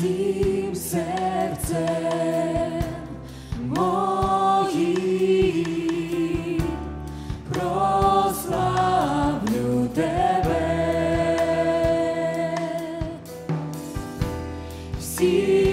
всім серцем моїм прославлю тебе. Всім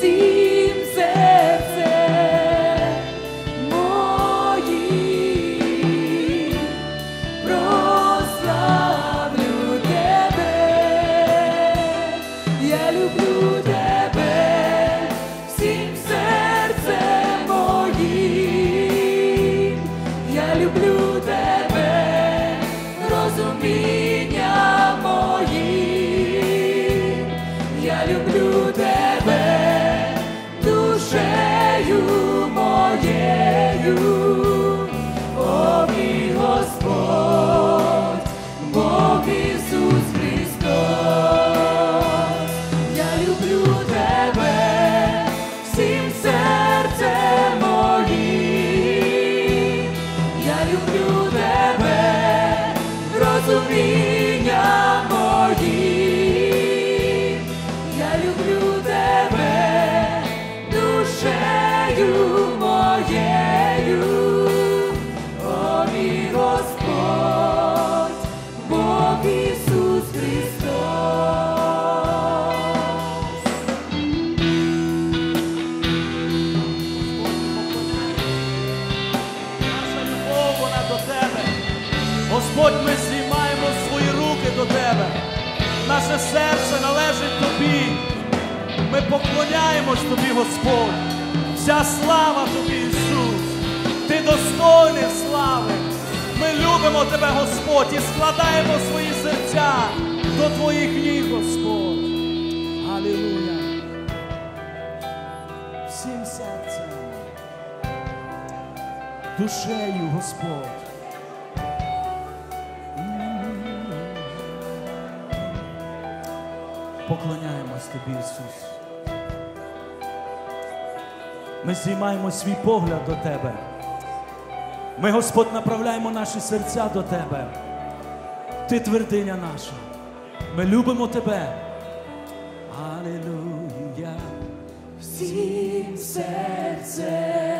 Всім серцем моїм тебе. Я люблю тебе Господь, ми знімаємо свої руки до тебе. Наше серце належить тобі. Ми поклоняємось тобі, Господь. Вся слава тобі, Ісус. Ти достойний слави. Любимо тебе, Господь, і складаємо свої серця до твоїх ніг, Господь. Алілуя. Всім серцем душею, Господь. Поклоняємось тобі, Ісус. Ми знімаємо свій погляд до Тебе. Ми, Господь, направляємо наші серця до Тебе. Ти твердиня наша. Ми любимо Тебе. Алілуя. всім серцем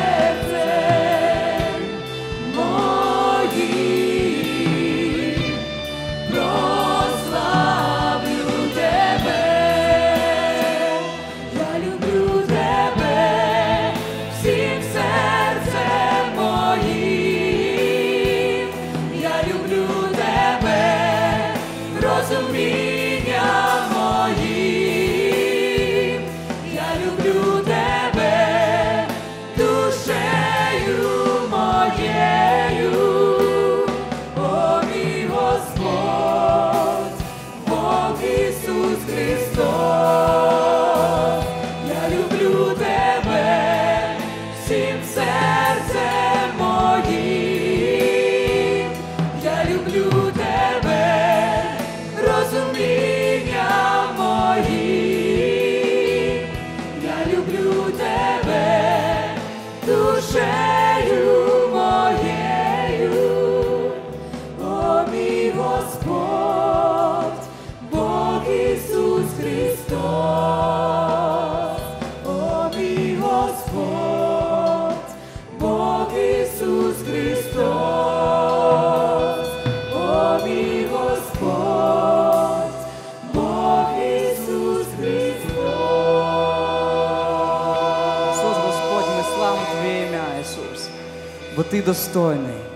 бо Ти достойний.